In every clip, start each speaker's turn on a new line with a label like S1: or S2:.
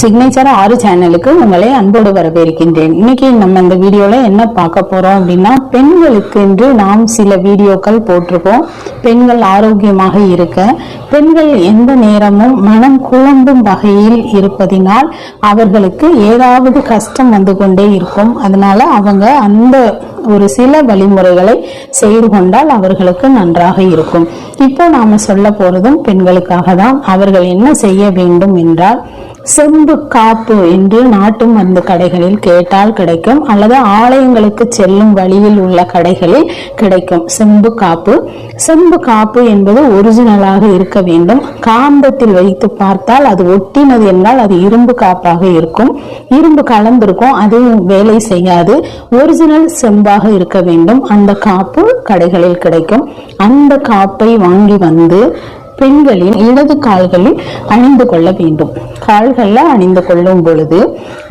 S1: Signature ஆறு சேனலுக்கு உங்களை அன்போடு வரவேற்கின்றேன். இன்னைக்கு நம்ம இந்த வீடியோல என்ன பார்க்க போறோம் அப்படின்னா பெண்களுக்கு என்று நாம் சில வீடியோக்கள் போட்டிருக்கோம். பெண்கள் ஆரோக்கியமாக இருக்க பெண்கள் எந்த நேரமும் மனம் குழம்பும் வகையில் இருப்பதினால் அவர்களுக்கு ஏதாவது கஷ்டம் வந்து கொண்டே இருக்கும். அதனால அவங்க அந்த ஒரு சில வழிமுறைகளை செய்து கொண்டால் அவர்களுக்கு நன்றாக இருக்கும். இப்போ நாம சொல்ல போறதும் பெண்களுக்காக தான். அவர்கள் என்ன செய்ய வேண்டும் என்றால் செம்பு காப்பு என்று நாட்டு மருந்து கடைகளில் கேட்டால் கிடைக்கும் அல்லது ஆலயங்களுக்கு செல்லும் வழியில் உள்ள கடைகளில் கிடைக்கும் செம்பு காப்பு. செம்பு காப்பு என்பது ஒரிஜினலாக இருக்க வேண்டும். காந்தத்தில் வைத்து பார்த்தால் அது ஒட்டினது என்றால் அது இரும்பு காப்பாக இருக்கும். இரும்பு கலந்திருக்கும் அது வேலை செய்யாது. ஒரிஜினல் செம்பாக இருக்க வேண்டும். அந்த காப்பு கடைகளில் கிடைக்கும். அந்த காப்பை வாங்கி வந்து பெண்களின் இடது கால்களில் அணிந்து கொள்ள வேண்டும். கால்களில் அணிந்து கொள்ளும் பொழுது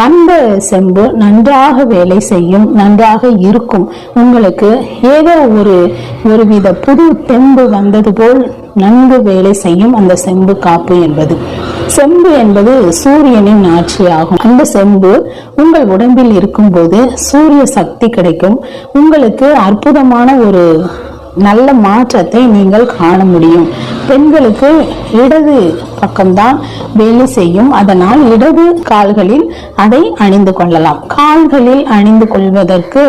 S1: அந்த செம்பு நன்றாக வேலை செய்யும் நன்றாக இருக்கும். உங்களுக்கு ஏதோ ஒரு ஒருவித புது தெம்பு வந்தது போல் நன்கு வேலை செய்யும் அந்த செம்பு காப்பு என்பது. செம்பு என்பது சூரியனின் ஆட்சியாகும் அந்த செம்பு உங்கள் உடம்பில் இருக்கும்போது சூரிய சக்தி கிடைக்கும். உங்களுக்கு அற்புதமான ஒரு நல்ல மாற்றத்தை நீங்கள் காண முடியும். பெண்களுக்கு இடது பக்கம்தான் வேலை செய்யும். அதனால் இடது கால்களில் அதை அணிந்து கொள்ளலாம். கால்களில் அணிந்து கொள்வதற்கு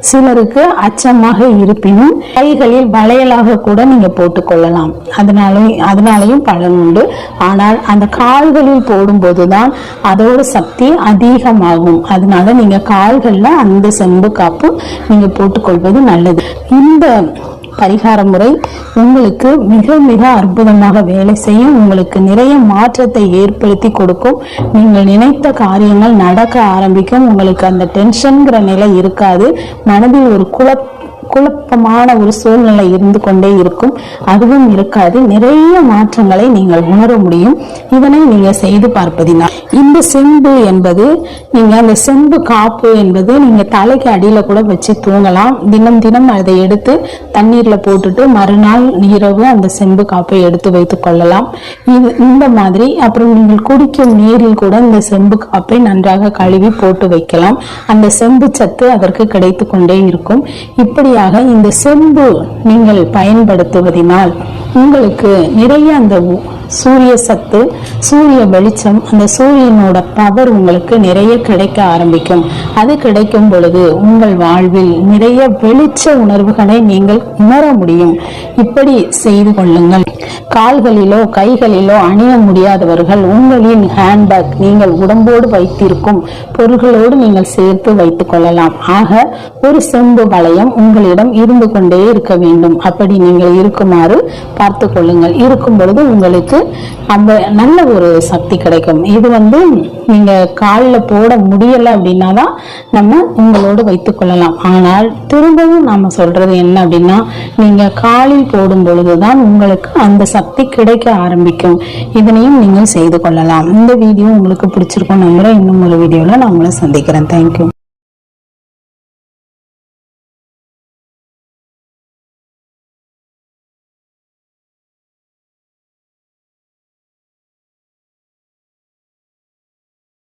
S1: சிலருக்கு அச்சமாக இருப்பினும் கைகளில் வளையலாக கூட நீங்க போட்டுக்கொள்ளலாம். அதனால அதனாலையும் பலன் உண்டு. ஆனால் அந்த கால்களில் போடும்போதுதான் அதோட சக்தி அதிகமாகும். அதனால நீங்க கால்கள்ல அந்த செம்பு காப்பு நீங்க போட்டுக்கொள்வது நல்லது. இந்த பரிகார முறை உங்களுக்கு மிக மிக அற்புதமாக வேலை செய்யும். உங்களுக்கு நிறைய மாற்றத்தை ஏற்படுத்தி கொடுக்கும். நீங்கள் நினைத்த காரியங்கள் நடக்க ஆரம்பிக்கும். உங்களுக்கு அந்த டென்ஷன்கிற நிலை இருக்காது. மனதில் ஒரு குழப்ப குழப்பமான ஒரு சூழ்நிலை இருந்து கொண்டே இருக்கும். அதுவும் இருக்காது. நிறைய மாற்றங்களை நீங்கள் உணர முடியும். இதனை நீங்க செய்து பார்ப்பதினால். இந்த செம்பு என்பது நீங்க அந்த செம்பு காப்பு என்பது நீங்க தலைக்கு அடியில கூட வச்சு தூங்கலாம். தினம் தினம் அதை எடுத்து தண்ணீர்ல போட்டுட்டு மறுநாள் இரவு அந்த செம்பு காப்பை எடுத்து வைத்துக் கொள்ளலாம். இந்த மாதிரி. அப்புறம் நீங்கள் குடிக்கும் நீரில் கூட இந்த செம்பு காப்பை நன்றாக கழுவி போட்டு வைக்கலாம். அந்த செம்பு சத்து அதற்கு கிடைத்து கொண்டே இருக்கும். இப்படி இப்படியாக இந்த செம்பு நீங்கள் பயன்படுத்துவதினால் உங்களுக்கு நிறைய அந்த சூரிய சத்து சூரிய வெளிச்சம் அந்த சூரியனோட பவர் உங்களுக்கு நிறைய கிடைக்க ஆரம்பிக்கும். அது கிடைக்கும் பொழுது உங்கள் வாழ்வில் நிறைய வெளிச்ச உணர்வுகளை நீங்கள் உணர முடியும். இப்படி செய்து கொள்ளுங்கள். கால்களிலோ கைகளிலோ அணிய முடியாதவர்கள் உங்களின் ஹேண்ட்பேக் நீங்கள் உடம்போடு வைத்திருக்கும் பொருள்களோடு நீங்கள் சேர்த்து வைத்துக் கொள்ளலாம். ஆக ஒரு செம்பு வளையம் உங்களிடம் இருந்து கொண்டே இருக்க வேண்டும். அப்படி நீங்கள் இருக்குமாறு பார்த்து கொள்ளுங்கள். இருக்கும் பொழுது உங்களுக்கு அந்த நல்ல ஒரு சக்தி கிடைக்கும். இது வந்து நீங்க காலில் போட முடியல அப்படின்னா தான் நம்ம உங்களோடு வைத்துக் கொள்ளலாம். ஆனால் திரும்பவும் நாம சொல்றது என்ன அப்படின்னா நீங்க காலில் போடும் பொழுதுதான் உங்களுக்கு அந்த சக்தி கிடைக்க ஆரம்பிக்கும். இதனையும் நீங்கள் செய்து கொள்ளலாம். இந்த வீடியோ உங்களுக்கு பிடிச்சிருக்கும் நம்புறேன். இன்னும் ஒரு வீடியோவில் நான் உங்களை சந்திக்கிறேன். தேங்க்யூ